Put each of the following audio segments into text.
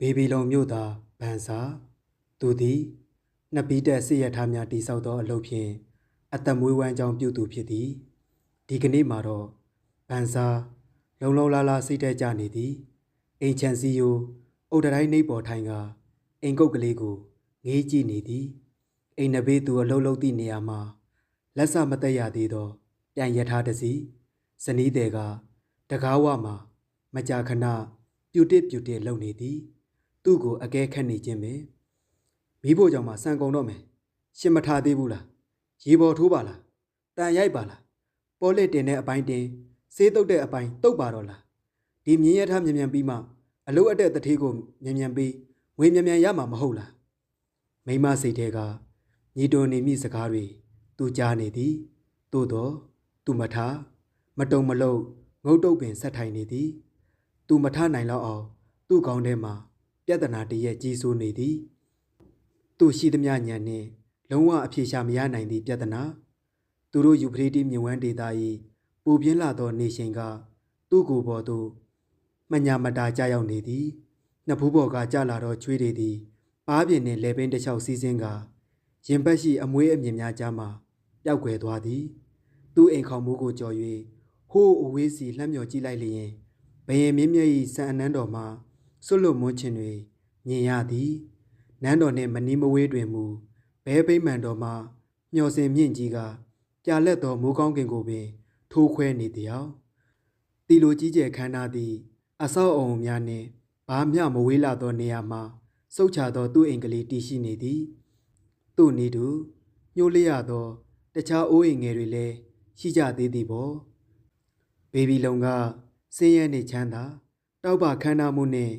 ဘေဘီလုံမြို့သားဗန်စာသူသည်နှစ်ပီးတက်စစ်ရထားများတိဆောက်သောအလုပ်ဖြင့်အသက်မွေးဝမ်းကြောင်းပြုသူဖြစ်သည်ဒီကနေ့မှာတော့ဗန်စာလုံလုံလာလာစိတ်ထဲကြနေသည်အိမ်ချန်စီယိုအုတ်တတိုင်းနှိပ်ပေါ်ထိုင်ကအိမ်ကုတ်ကလေးကိုငေးကြည့်နေသည်အိမ်နဘေးသူအလုပ်လုပ်သည့်နေရာမှာလက်စမသက်ရသေးသောပြန်ရထားတစ်စီးဇနီးတဲ့ကတကားဝမှာမကြာခဏပြူတစ်ပြူတစ်လုပ်နေသည် သူ့ကိုအကဲခတ်နေခြင်းပဲမိဖို့ကြောင့်မှစံကုန်တော့မယ်ရှင်မထားသေးဘူးလားရေပေါ်ထိုးပါလားတန်ရိုက်ပါလားပေါ်လက်တင်တဲ့အပိုင်းတင်စေးတုတ်တဲ့အပိုင်းတုတ်ပါတော့လားဒီမြင်းရထားမြန်မြန်ပြီးမှအလုတ်အတက်တထေးကိုမြန်မြန်ပြီးငွေမြန်မြန်ရမှာမဟုတ်လားမိမစိတ်ထဲကညီတွန်နေမိစကားတွေသူကြားနေသည်သို့တော့သူမထားမတုံမလုံးငုတ်တုတ်ပင်ဆက်ထိုင်နေသည်သူမထားနိုင်တော့အောင်သူ့ကောင်းထဲမှာ ပြဿနာတည်းရဲ့ကြီးစိုးနေသည်သူရှိသမျှညံနှင့်လုံးဝအပြေရှာမရနိုင်သည့်ပြဿနာသူတို့ယူဖရီတီမြဝန်းဒေတာ၏ပူပြင်းလာသောနေရှင်က သူ့ကိုယ်ပေါ်သို့မညာမတာကြောက်ရောက်နေသည်နှစ်ဖူးပေါ်ကကြလာသောချွေးတွေသည်ပါးပြင်းနှင့်လေပင်တစ်ချောက်စီးစင်းကရင်ပတ်ရှိအမွေးအမြင့်များကြားမှပျောက်ကွယ်သွားသည် သူ့အိမ်ခေါင်မိုးကိုကြော်၍ဟိုးအဝေးစီလှမ်းမြော်ကြည့်လိုက်လျင်ဘယင်မြင့်မြတ်၏စံအနန်းတော်မှာ ဆွတ်လွတ်မွန်းခြင်းတွေမြင်ရသည်နန်းတော်နှင့်မနီးမဝေးတွင်မူဘဲပိမ့်မှန်တော်မှာမျော်စင်မြင့်ကြီးကပြာလက်သောမိုးကောင်းကင်ကိုပင် ထိုးခွဲနေသည်အောင်တီလိုကြီးကျယ်ခမ်းနားသည့်အဆောက်အအုံများနှင့်ဘာမျှမဝေးလာသောနေရာမှာစုတ်ချသောသူ့အိမ်ကလေးတည်ရှိနေသည်သူ့နေသူညှိုးလျရသောတခြားအိုးအိမ်ငယ်တွေလည်းရှိကြသေးသည်ပေါ့ဘေဘီလုံကစင်းရဲနေချမ်းသာတောက်ပခမ်းနားမှုနှင့်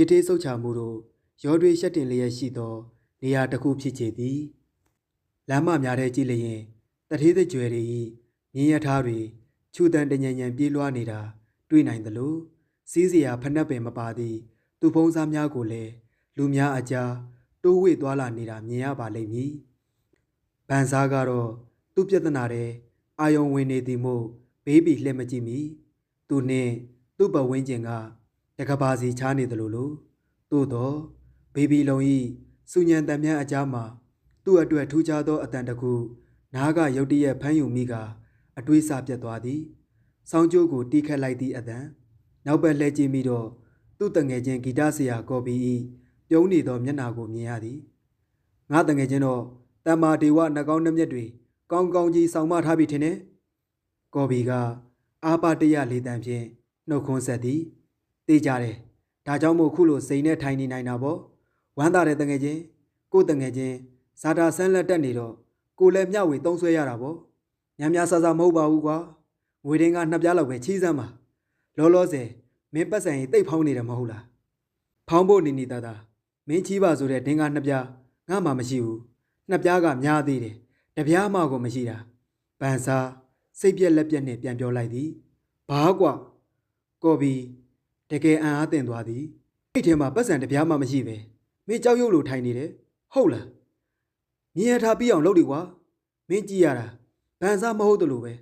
ညစ်သေးဆုတ်ချမှုတို့ရောတွေးရှက်တင်လျက်ရှိသော နေရာတစ်ခုဖြစ်ချေသည်လမ်းမများထဲကြည့်လျင်တထေးသကြွယ်တွေ၏မြင်းရထားတွေခြူတန်တညံညံပြေးလွှားနေတာ တွေ့နိုင်သလိုစီးစရာဖနှက်ပင်မပါသည့်သူဖုံးစားများကိုလည်းလူများအကြားတိုးဝှေ့သွားလာနေတာမြင်ရပါလိမ့်မည်ဗန်စားကတော့သူ့ပြဿနာတဲ့အာယုံဝင်နေသည်မို့ဘေးဘီလှည့်မကြည့်မီသူနှင့်သူ့ပဝင်းကျင်က တကဘာစီချားနေသလိုလိုသို့တော့ဘေဘီလုံဤစူညံတံမြန်းအကြားမှာသူ့အတွက်ထူးခြားသောအတန်တစ်ခုနားကရုတ်တရက်ဖမ်းယူမိကအတွေးစပြတ်သွားသည်။ဆောင်းကျိုးကိုတီးခတ်လိုက်သည့်အတန်နောက်ဘက်လှည့်ကြည့်မိတော့သူ့တငယ်ချင်းဂီတဆရာကော်ပီဤပြုံးနေသောမျက်နှာကိုမြင်ရသည်။ငါတငယ်ချင်းတော့တမ္မာဒေဝနှကောင်းနှမျက်တွေကောင်းကောင်းကြီးဆောင်မထားပြီထင်တယ်။ကော်ပီကအာပါတရလေးတန်ဖြင့်နှုတ်ခွန်းဆက်သည်။ တေးကြတယ်။ဒါကြောင့်မို့ခုလိုစိန်နဲ့ထိုင်နေနိုင်တာပေါ့။ဝမ်းသာတဲ့တငယ်ချင်းကိုတငယ်ချင်းဇာတာဆန်းလက်တက်နေတော့ကိုလည်းမျှဝေသုံးဆွဲရတာပေါ့။ညံများဆဆမဟုတ်ပါဘူးကွာ။ငွေတင်းကနှစ်ပြားလောက်ပဲချီးစမ်းပါ။လောလောဆယ်မင်းပတ်စံရင်တိတ်ဖောင်းနေတယ်မဟုတ်လား။ဖောင်းဖို့နေနေတာတာမင်းချီးပါဆိုတဲ့ဒင်္ဂနှစ်ပြားငါမှမရှိဘူး။နှစ်ပြားကများသေးတယ်။တစ်ပြားမှကိုမရှိတာ။ဗန်စာစိတ်ပြက်လက်ပြက်နဲ့ပြန်ပြောလိုက်သည်။ဘာကွာကော်ဘီ တကယ်အံ့အားသင့်သွားသည်အဲ့ထဲမှာပတ်စံတစ်ပြားမှမရှိပဲမင်းကြောက်ရွံ့လို့ထိုင်နေတယ်ဟုတ်လားမြင်ရထားပြီးအောင်လုပ်တယ်ကွာမင်းကြည့်ရတာဗန်စားမဟုတ်တယ်လို့ပဲ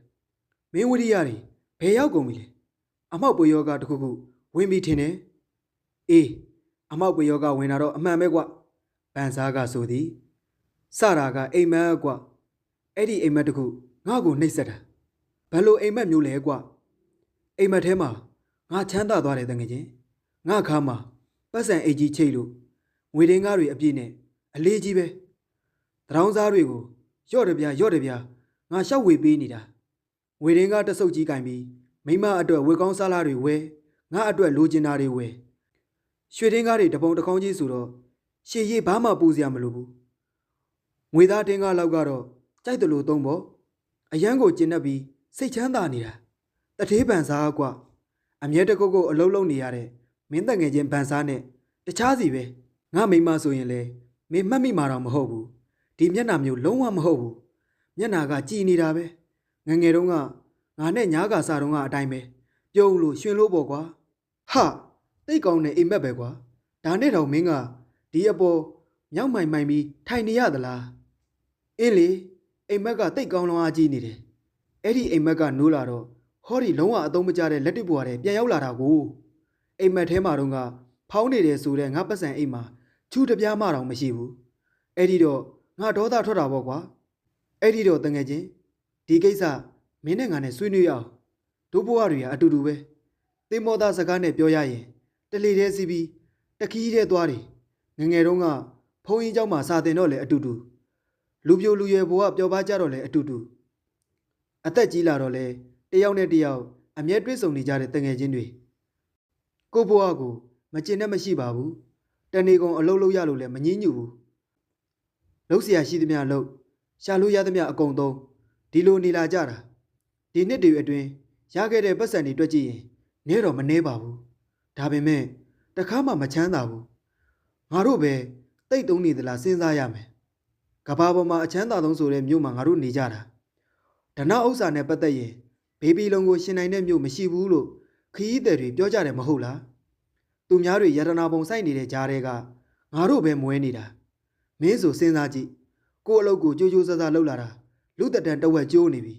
မင်းဝိရိယတွေဘယ်ရောက်ကုန်ပြီလဲအမောက်ပွေယောဂတစ်ခုခုဝင်ပြီထင်တယ်အေးအမောက်ပွေယောဂဝင်တာတော့အမှန်ပဲကွဗန်စားကဆိုသည်စတာကအိမ်မက်ကွအဲ့ဒီအိမ်မက်တစ်ခုငါ့ကိုနှိပ်စက်တာဘယ်လိုအိမ်မက်မျိုးလဲကွအိမ်မက်ထဲမှာ ငါချမ်းသာသွားတယ်တကယ်ချင်းငါခါမှာပတ်စံအိတ်ကြီးချိတ်လို့ငွေတင်းကားတွေအပြည့်နဲ့အလေးကြီးပဲတရောင်းစားတွေကိုရော့တယ်ဗျာရော့တယ်ဗျာငါရှောက်ဝေပေးနေတာငွေတင်းကားတဆုပ်ကြီးကင်ပြီးမိမအတွက်ဝေကောင်းစားလာတွေဝဲငါအတွက်လိုချင်တာတွေဝဲရွှေတင်းကားတွေတပုံတစ်ခေါင်းကြီးဆိုတော့ရှေ့ရေးဘာမှပူစရာမလိုဘူးငွေသားတင်းကားလောက်ကတော့ကြိုက်တယ်လို့သုံးပေါ့အရန်ကိုကျင်납ပြီးစိတ်ချမ်းသာနေတာတထေးပန်စားကွာ အမြဲတကုတ်ကုတ်အလုံးလုံးနေရတဲ့မင်းတငယ်ချင်းဗန်စားနဲ့တခြားစီပဲငါမိမဆိုရင်လေမင်းမှတ်မိမှာတော့မဟုတ်ဘူးဒီမျက်နှာမျိုးလုံးဝမဟုတ်ဘူးမျက်နှာကကြည်နေတာပဲငယ်ငယ်တုန်းကငါနဲ့ညားကစားတုန်းကအတိုင်းပဲပြုံးလို့ရှင်လို့ပေါ့ကွာဟာတိတ်ကောင်းတဲ့အိမ်မက်ပဲကွာဒါနဲ့တော့မင်းကဒီအပေါ်မြောက်မိုင်မိုင်ပြီးထိုင်နေရသလားအင်းလေအိမ်မက်ကတိတ်ကောင်းလောအားကြီးနေတယ်အဲ့ဒီအိမ်မက်ကနိုးလာတော့ ဟောဒီလုံးဝအသုံးမကျတဲ့လက်တစ်ပွားတဲ့ပြန်ရောက်လာတာကိုအိမ်မက်ထဲမှာတော့က ဖောင်းနေတယ်ဆိုတဲ့ငါပတ်စံအိမ်မှာချူတပြားမှတောင်မရှိဘူးအဲ့ဒီတော့ငါဒေါသထွက်တာပေါ့ကွာအဲ့ဒီတော့တငယ်ချင်းဒီကိစ္စမင်းနဲ့ငါနဲ့ဆွေးနွေးရအောင်တို့ဘဝတွေကအတူတူပဲသေမောသားစကားနဲ့ပြောရရင်တလေတည်းစီးပြီးတခီးတဲ့သွားတယ်ငယ်ငယ်တုန်းကဘုန်းကြီးเจ้าမှာစာတင်တော့လေအတူတူလူပြိုလူရွယ်ဘဝပျော်ပါကြတော့လေအတူတူအသက်ကြီးလာတော့လေ တယောက်နဲ့တယောက်အမျက်တွဲဆုံနေကြတဲ့တငယ်ချင်းတွေကိုယ့်ဘဝကိုမကျင်နဲ့မရှိပါဘူးတဏီကုံအလုံးလုံးရလို့လည်းမငင်းညူဘူးလှုပ်เสียရှိသမျှလှုပ်ရှာလို့ရသမျှအကုန်သုံးဒီလိုနေလာကြတာဒီနှစ်တွေအတွင်းရခဲ့တဲ့ပတ်စံတွေတွက်ကြည့်ရင်နေတော့မနှဲပါဘူးဒါပေမဲ့တခါမှမချမ်းသာဘူးငါတို့ပဲတိတ်တုံးနေသလားစဉ်းစားရမယ်ကဘာပေါ်မှာအချမ်းသာဆုံးဆိုတဲ့မြို့မှာငါတို့နေကြတာဒနာဥစ္စာနဲ့ပတ်သက်ရင် ဘေဘီလုံးကိုရှင်နိုင်တဲ့မြို့မရှိဘူးလို့ခရီးသည်တွေပြောကြတယ်မဟုတ်လားသူများတွေယတနာပုံစိုက်နေတဲ့ကြားတွေကငါတို့ပဲမွဲနေတာမင်းဆိုစဉ်းစားကြည့်ကို့အလုပ်ကိုကြိုးကြိုးဆဆလှုပ်လာတာလူတက်တန်တဝက်ကျိုးနေပြီ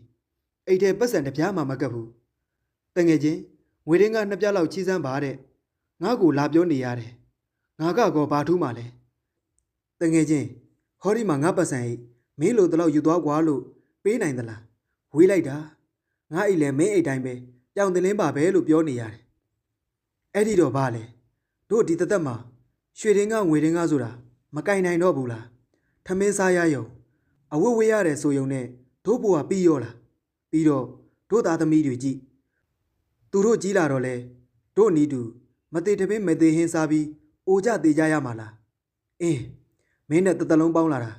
အိတ်ထဲပတ်စံတစ်ပြားမှမကပ်ဘူးတငယ်ချင်းငွေရင်းကနှစ်ပြားလောက်ချီးစမ်းပါတဲ့ငါ့ကိုလာပြောနေရတယ်ငါကကောဘာထူးမှလဲတငယ်ချင်းဟောဒီမှာငါပတ်စံအိတ်မင်းလိုတလောက်ယူသွားကွာလို့ပေးနိုင်သလားဝေးလိုက်တာ ငါအိတ်လည်းမင်းအိတ်တိုင်းပဲပြောင်တင်လင်းပါပဲလို့ပြောနေရတယ်အဲ့ဒီတော့ဘာလဲတို့ဒီတသက်မှာရွှေရင်းကငွေရင်းကဆိုတာမကင်နိုင်တော့ဘူးလားထမင်းစားရယုံအဝတ်ဝေးရတယ်ဆိုယုံနဲ့တို့ဘွာပြီးရောလားပြီးတော့တို့သားသမီးတွေကြည့်သူတို့ကြီးလာတော့လဲတို့နီးတူမသေးတပင်းမသေးဟင်းစားပြီးအိုကြသေးကြရမှာလားအင်းမင်းနဲ့တသက်လုံးပေါင်းလာတာ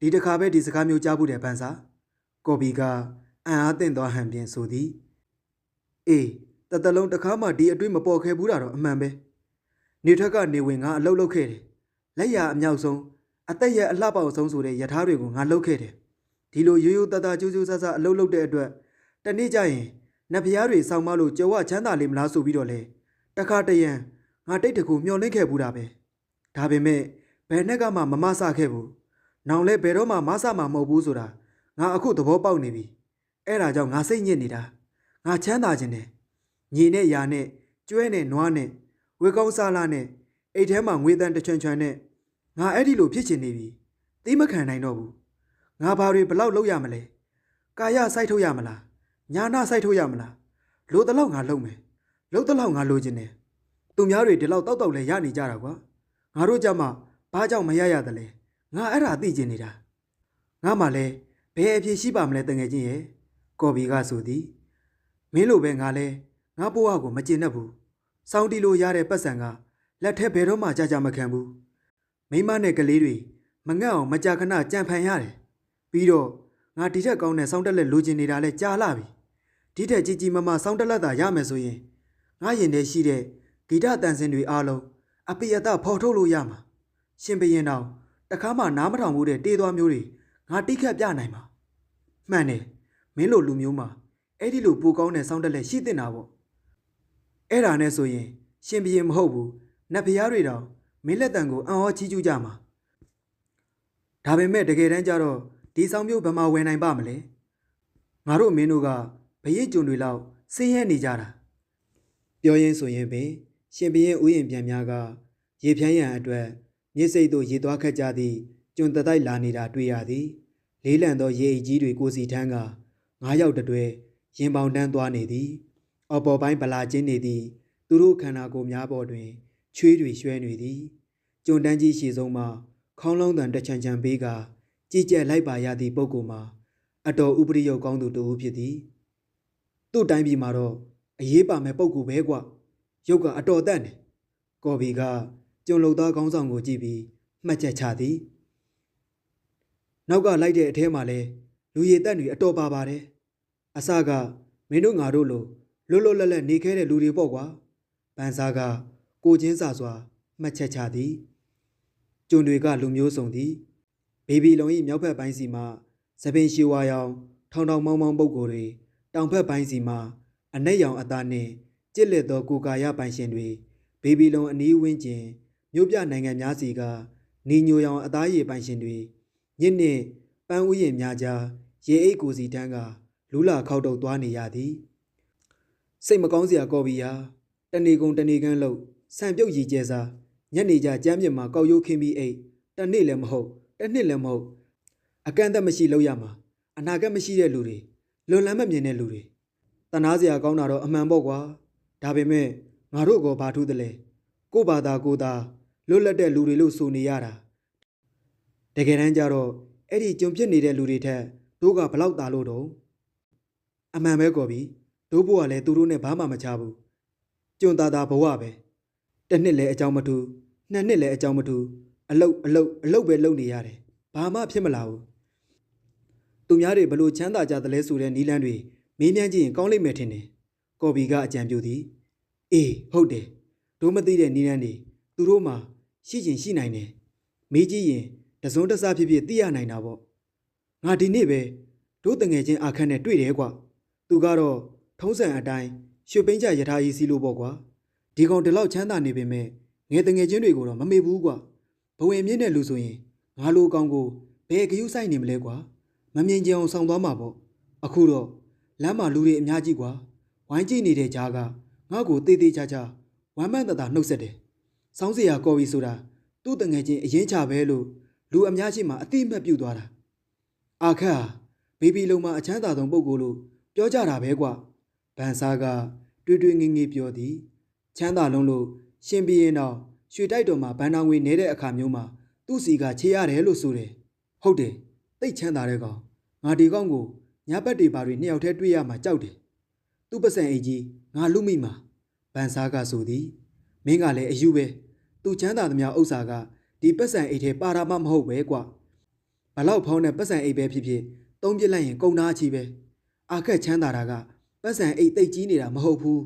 ဒီတစ်ခါပဲဒီစကားမျိုးကြားဖို့တယ်ပန်းစာကော်ပီက အံ့အားသင့်သွားဟန်ပြင်ဆိုသည်အေးတသက်လုံးတစ်ခါမှဒီအတွေ့မပေါ်ခဲ့ဘူးတာတော့အမှန်ပဲနေထွက်ကနေဝင်ငါအလုတ်လုတ်ခဲ့တယ်လက်ရအမြောက်ဆုံးအသက်ရအလှပေါက်ဆုံးဆိုတဲ့ယထာတွေကိုငါလုတ်ခဲ့တယ်ဒီလိုရိုးရိုးသားသားကြိုးကြိုးဆဆအလုတ်လုတ်တဲ့အတွက်တနေ့ကျရင်နတ်ဖျားတွေစောင်းမလို့ကြွားချမ်းသာလိမ့်မလားဆိုပြီးတော့လေတခါတရံငါတိတ်တကူမျောလင့်ခဲ့ဘူးတာပဲဒါပေမဲ့ဘယ်နဲ့ကမှမမဆခဲ့ဘူးနောင်လဲဘယ်တော့မှမဆမှာမဟုတ်ဘူးဆိုတာငါအခုသဘောပေါက်နေပြီ အဲ့ဒါကြောင့်ငါစိတ်ညစ်နေတာငါချမ်းသာခြင်းနဲ့ညီနဲ့ယာနဲ့ကျွဲနဲ့နွားနဲ့ဝေကောင်းစားလာနဲ့အိတ်ထဲမှာငွေတန်တစ်ချွန်ချွန်နဲ့ငါအဲ့ဒီလိုဖြစ်ချင်နေပြီသိမခံနိုင်တော့ဘူးငါဘာတွေဘလောက်လုပ်ရမလဲကာယစိုက်ထုတ်ရမလားညာနာစိုက်ထုတ်ရမလားလိုတလောက်ငါလုပ်မယ်လုပ်တလောက်ငါလိုချင်တယ်သူများတွေဒီလောက်တောက်တောက်လဲရနေကြတာကွာငါတို့ကြမှာဘာကြောင့်မရရသလဲငါအဲ့ဒါသိချင်နေတာငါမှလည်းဘယ်အဖြစ်ရှိပါမလဲတငယ်ချင်းရဲ့ ကော်ဘီကဆိုသည်မင်းလိုပဲငါလဲငါဘဝကိုမကျင်တတ်ဘူးစောင်းတီလိုရတဲ့ပတ်စံကလက်ထက်ဘယ်တော့မှကြာကြာမခံဘူးမိမနဲ့ကလေးတွေမငတ်အောင်မကြာခဏကြံဖန်ရတယ်ပြီးတော့ငါဒီထက်ကောင်းတဲ့စောင်းတက်လက်လိုချင်နေတာလဲကြာလာပြီဒီထက်ကြီးကြီးမားမားစောင်းတက်လက်သာရမယ်ဆိုရင်ငါရင်ထဲရှိတဲ့ဂီတတန်စင်တွေအားလုံးအပိယတဖော်ထုတ်လို့ရမှာရှင်ဘရင်တော်တခါမှနားမထောင်ဘူးတဲ့တေးသွားမျိုးတွေငါတိခတ်ပြနိုင်မှာမှန်တယ် မင်းလိုလူမျိုးမှာအဲ့ဒီလိုပူကောင်းတဲ့စောင်းတက်လက်ရှိတင်တာပေါ့အဲ့ဒါနဲ့ဆိုရင် ရှင်ဘရင်မဟုတ်ဘူးနတ်ဖျားတွေတောင်မင်းလက်တံကိုအံ့ဩချီးကျူးကြမှာဒါပေမဲ့တကယ်တမ်းကျတော့ဒီဆောင်မျိုးဘယ်မှာဝယ်နိုင်ပါမလဲငါတို့မင်းတို့ကဘရိတ်ကြုံတွေလောက်ဆင်းရဲနေကြတာပြောရင်းဆိုရင်ပင် ရှင်ဘရင်ဥယျာဉ်ပြန်များကရေဖြန်းရန်အတွက်မြေစိတ်တို့ရေသွားခတ်ကြသည့်ကျွန်းတတိုက်လာနေတာတွေ့ရသည်လေးလံသောရေအိတ်ကြီးတွေကိုစီထန်းက ငါးယောက်တတွဲရင်ပေါင်တန်းသွားနေသည်အော်ပေါ်ပိုင်းဗလာချင်းနေသည် သူတို့ခန္ဓာကိုယ်များပေါ်တွင်ချွေးတွေရွှဲနေသည်ကျွန်းတန်းကြီးရှည်ဆုံးမှာခေါင်းလုံးတန်တချံချံပေးကကြည်ကြက်လိုက်ပါရသည့်ပုဂ္ဂိုလ်မှာအတော်ဥပရိယုတ်ကောင်းသူတူဖြစ်သည်သူ့တိုင်းပြည်မှာတော့အရေးပါမဲ့ပုဂ္ဂိုလ်ပဲကွရုပ်ကအတော်တန့်တယ်ကော်ဘီကကျွန်းလုံသားကောင်းဆောင်ကိုကြည့်ပြီးမှတ်ချက်ချသည်နောက်ကလိုက်တဲ့အထဲမှာလဲလူရည်တက်တွေအတော်ပါပါတယ် အစကမင်းတို့ငါတို့လိုလွတ်လွတ်လပ်လပ်နေခဲ့တဲ့လူတွေပေါ့ကွာပန်းစားကကိုချင်းစာစွာမှတ်ချက်ချသည်ကျွန်းတွေကလူမျိုးစုံသည်ဘေဘီလုံ၏မြောက်ဘက်ပိုင်းစီမှသပင်ရှီဝါရောင်ထောင်ထောင်မောင်းမောင်းပုပ်ကိုယ်တွေတောင်ဘက်ပိုင်းစီမှအနက်ရောင်အသားနှင့်ကြစ်လက်သောကိုကာယပိုင်ရှင်တွေဘေဘီလုံအနီးဝန်းကျင်မြို့ပြနိုင်ငံများစီကနီညိုရောင်အသားရည်ပိုင်ရှင်တွေညစ်နှင့်ပန်းဥယျာဉ်များကြားရေအိတ်ကိုစီတန်းက လူလာခောက်တုတ်သွားနေရသည်စိတ်မကောင်းစရာကော်ပီယာတဏီကုံတဏီကန်းလို့ဆံပြုတ်ရည်ကျဲစားညနေကျကျမ်းမြင့်မှာကောက်ရိုးခင်းပြီးအိတ်တစ်နေ့လည်းမဟုတ်တစ်နှစ်လည်းမဟုတ်အကန့်အသတ်မရှိလို့ရမှာအနာဂတ်မရှိတဲ့လူတွေလွန်လန်းမမြင်တဲ့လူတွေတနာစရာကောင်းတာတော့အမှန်ပေါ့ကွာဒါပေမဲ့ငါတို့ကောဘာထူးသလဲကို့ဘာသာကိုယ်သာလွတ်လပ်တဲ့လူတွေလို့ဆိုနေရတာတကယ်တမ်းကျတော့အဲ့ဒီကြုံဖြစ်နေတဲ့လူတွေထက်တို့ကဘလောက်တာလို့တော့ အမှန်ပဲကော်ပြီတို့ဘုကလည်းသူတို့နဲ့ဘာမှမချဘူးကြုံသားသားဘဝပဲတစ်နှစ်လည်းအကြောင်းမထူးနှစ်နှစ်လည်းအကြောင်းမထူးအလုတ်အလုတ်အလုတ်ပဲလုပ်နေရတယ်ဘာမှဖြစ်မလာဘူးသူများတွေဘလို့ချမ်းသာကြသလဲဆိုတဲ့နီးလန်းတွေမေးမြန်းကြည့်ရင်ကောင်းလိမ့်မယ်ထင်တယ်ကော်ဘီကအကြံပြုသည်အေးဟုတ်တယ်တို့မသိတဲ့နီးလန်းတွေသူတို့မှရှိချင်ရှိနိုင်တယ်မေးကြည့်ရင်တစုံတစဖြစ်ဖြစ်သိရနိုင်တာပေါ့ငါဒီနေ့ပဲတို့တငယ်ချင်းအခန်းနဲ့တွေ့တယ်ကွ သူကတော့ထုံးစံအတိုင်းရွှေပိန်းကြရထားကြီးစီးလို့ပေါ့ကွာဒီကောင်ဒီလောက်ချမ်းသာနေပေမဲ့ငယ်တငယ်ချင်းတွေကိုတော့မမေ့ဘူးကွဘဝင်မြင့်တဲ့လူဆိုရင်ငါလိုကောင်ကိုဘယ်ဂယုဆိုင်နေမလဲကွာမမြင်ကြအောင်ဆောင်သွားမှာပေါ့အခုတော့လမ်းမှာလူတွေအများကြီးကွာဝိုင်းကြည့်နေတဲ့ကြားကငါ့ကိုတေးသေးချာချာဝမ်းမန့်တတာနှုတ်ဆက်တယ်စောင်းစရာကော်ပြီဆိုတာသူ့တငယ်ချင်းအရင်ချပဲလို့လူအများရှိမှအတိအမှတ်ပြုသွားတာအာခက်ဟာဘေဘီလုံးမှာအချမ်းသာဆုံးပုံကိုလို့ ပြောကြတာပဲကွာဗန်ဆာကတွေ့တွေ့ငင်းငင်းပြောသည် ချမ်းသာလုံးလို့ရှင်ပြင်းတော့ရွှေတိုက်တော်မှာဘန်နာငွေနေတဲ့အခါမျိုးမှာသူ့စီကခြေရတယ်လို့ဆိုတယ်ဟုတ်တယ်တိတ်ချမ်းသာတဲ့ကောင်ငါဒီကောင်ကိုညဘက်တွေပါတွေနှစ်ယောက်တည်းတွေ့ရမှာကြောက်တယ်သူ့ပစံအိတ်ကြီးငါလူမိမှာဗန်ဆာကဆိုသည်မင်းကလည်းအယူပဲသူချမ်းသာသမျှဥစ္စာကဒီပစံအိတ်ထဲပါတာမှမဟုတ်ပဲကွာဘလောက်ဖောင်းတဲ့ပစံအိတ်ပဲဖြစ်ဖြစ်သုံးပြစ်လိုက်ရင်ကုန်သားချီပဲ အခက်ချမ်းသာတာကပတ်စံအိတ်သိပ်ကြီးနေတာမဟုတ်ဘူး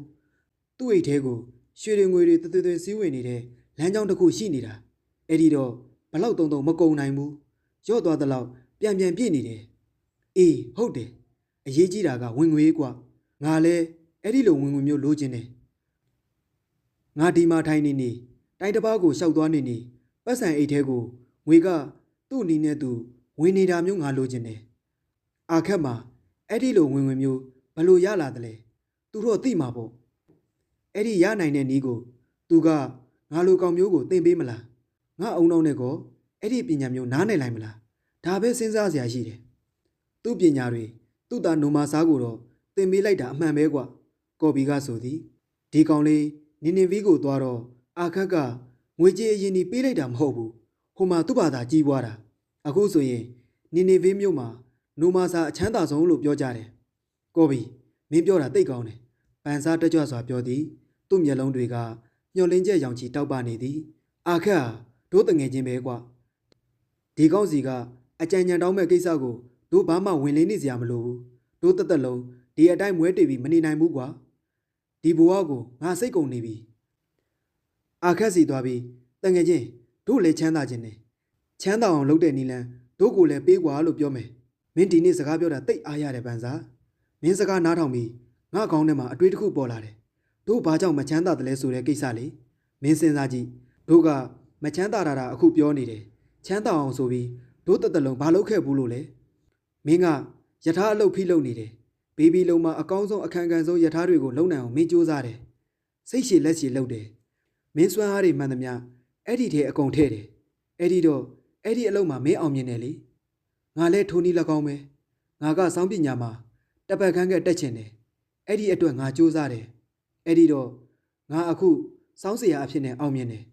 သူ့အိတ်ထဲကိုရွှေတွေငွေတွေတသွေသွေစည်းဝင်နေတဲ့လမ်းကြောင်းတစ်ခုရှိနေတာအဲ့ဒီတော့ဘလောက်တုံတုံမကုံနိုင်ဘူးရော့သွားသလောက်ပြန်ပြန်ပြည့်နေတယ်အေးဟုတ်တယ်အရေးကြီးတာကဝင်ငွေကွာငါလဲအဲ့ဒီလိုဝင်ငွေမျိုးလိုချင်တယ်ငါဒီမှာထိုင်နေနေတိုင်းတစ်ပါးကိုရှောက်သွားနေနေပတ်စံအိတ်ထဲကိုငွေကသူ့အနီးနဲ့သူဝင်နေတာမျိုးငါလိုချင်တယ်အာခက်မှာ အဲ့ဒီလိုဝင်ဝင်မျိုးဘလို့ရလာတယ်လဲသူတို့သိမှာပေါ့အဲ့ဒီရနိုင်တဲ့နီးကိုသူကငါလိုကောင်မျိုးကိုသင်ပေးမလားငါအုံနောက်နဲ့ကောအဲ့ဒီပညာမျိုးနားနယ်လိုက်မလားဒါပဲစဉ်းစားစရာရှိတယ်သူ့ပညာတွေသူ့သားနိုမာစားကိုတော့သင်ပေးလိုက်တာအမှန်ပဲကွာကော်ဘီကဆိုသည်ဒီကောင်လေးနင်းနေဗီကိုသွားတော့အာခက်ကငွေကြေးအရင်ဒီပေးလိုက်တာမဟုတ်ဘူးဟိုမှာသူ့ဘာသာကြီးပွားတာအခုဆိုရင်နင်းနေဗီမြို့မှာ နိုမာစာအချမ်းသာဆုံးလို့ပြောကြတယ်။ကော်ဘီမင်းပြောတာတိတ်ကောင်းတယ်။ပန်စားတက်ကြွစွာပြောသည်။သူ့မျက်လုံးတွေကမျောလင်းကျက်ရောင်ချီတောက်ပနေသည်။အာခက်ဟာတို့တငယ်ချင်းပဲကွာ။ဒီကောင်းစီကအကြံဉာဏ်တောင်းမဲ့ကိစ္စကိုတို့ဘာမှဝင်လင်းနေစရာမလိုဘူး။တို့တက်တက်လုံးဒီအတိုင်းမွဲတေပြီးမနေနိုင်ဘူးကွာ။ဒီဘဝကိုငါစိတ်ကုန်နေပြီ။အာခက်စီသွားပြီးတငယ်ချင်းတို့လည်းချမ်းသာခြင်းနဲ့ချမ်းသာအောင်လုပ်တဲ့နီလန်တို့ကိုလည်းပေးကွာလို့ပြောမယ်။ မင်းဒီနေ့စကားပြောတာတိတ်အားရတယ်ပန်းစာမင်းစကားနားထောင်ပြီးငါကောင်းထဲမှာအတွေးတစ်ခုပေါ်လာတယ်တို့ဘာကြောင့်မချမ်းသာတယ်လဲဆိုတဲ့ကိစ္စလေမင်းစဉ်းစားကြည့်တို့ကမချမ်းသာတာတာအခုပြောနေတယ်ချမ်းသာအောင်ဆိုပြီးတို့တက်တလုံးဘာလုပ်ခဲ့ဘူးလို့လဲမင်းကယထာအလုပ်ဖိလုပ်နေတယ်ဘေဘီလုံးမှာအကောင်းဆုံးအခန်းကန်ဆုံးယထာတွေကိုလုံနိုင်အောင်မင်းစူးစမ်းတယ်စိတ်ရှည်လက်ရှည်လုပ်တယ်မင်းစွမ်းအားတွေမှန်သမျှအဲ့ဒီထဲအကုန်ထည့်တယ်အဲ့ဒီတော့အဲ့ဒီအလုပ်မှာမင်းအောင်မြင်တယ်လေ ငါလဲထိုနည်း၎င်းပဲငါကစောင်းပညာမှာတပတ်ခန်းကတက်ချင်တယ်အဲ့ဒီအတွက်ငါစူးစမ်းတယ်အဲ့ဒီတော့ငါအခုစောင်းစရာအဖြစ်နဲ့အောင်မြင်တယ်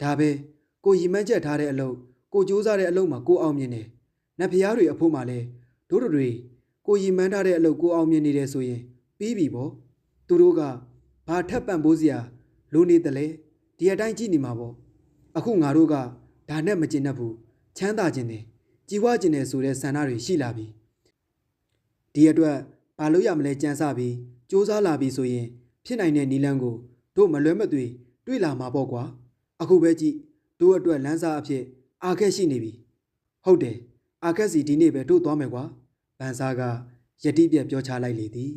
ဒါပဲကိုရီမန်းချက်ထားတဲ့အလုပ်ကိုစူးစမ်းတဲ့အလုပ်မှာကိုအောင်မြင်တယ်နတ်ဖျားတွေအဖို့မှာလဲတို့တို့တွေကိုရီမန်းထားတဲ့အလုပ်ကိုအောင်မြင်နေတယ်ဆိုရင်ပြီးပြီပေါ့သူတို့ကဘာထပ်ပံ့ပိုးစရာလိုနေတယ်လဲဒီအတိုင်းကြည့်နေမှာပေါ့အခုငါတို့ကဒါနဲ့မကျင်တတ်ဘူးချမ်းသာခြင်းတယ် ကြည်ဝခြင်းတယ်ဆိုတဲ့ဆန္ဒတွေရှိလာပြီဒီအတွက်ဘာလို့ရမလဲကြံစပြီးစူးစမ်းလာပြီဆိုရင် ဖြစ်နိုင်တဲ့နီလန်းကိုတို့မလွဲမသွေတွေ့လာမှာပေါ့ကွာအခုပဲကြည့်တို့အတွက်လမ်းစာအဖြစ်အာခက်ရှိနေပြီဟုတ်တယ်အာခက်စီဒီနေ့ပဲတို့သွားမယ်ကွာဗန်စာကယတိပြက်ပြောချလိုက်လေသည်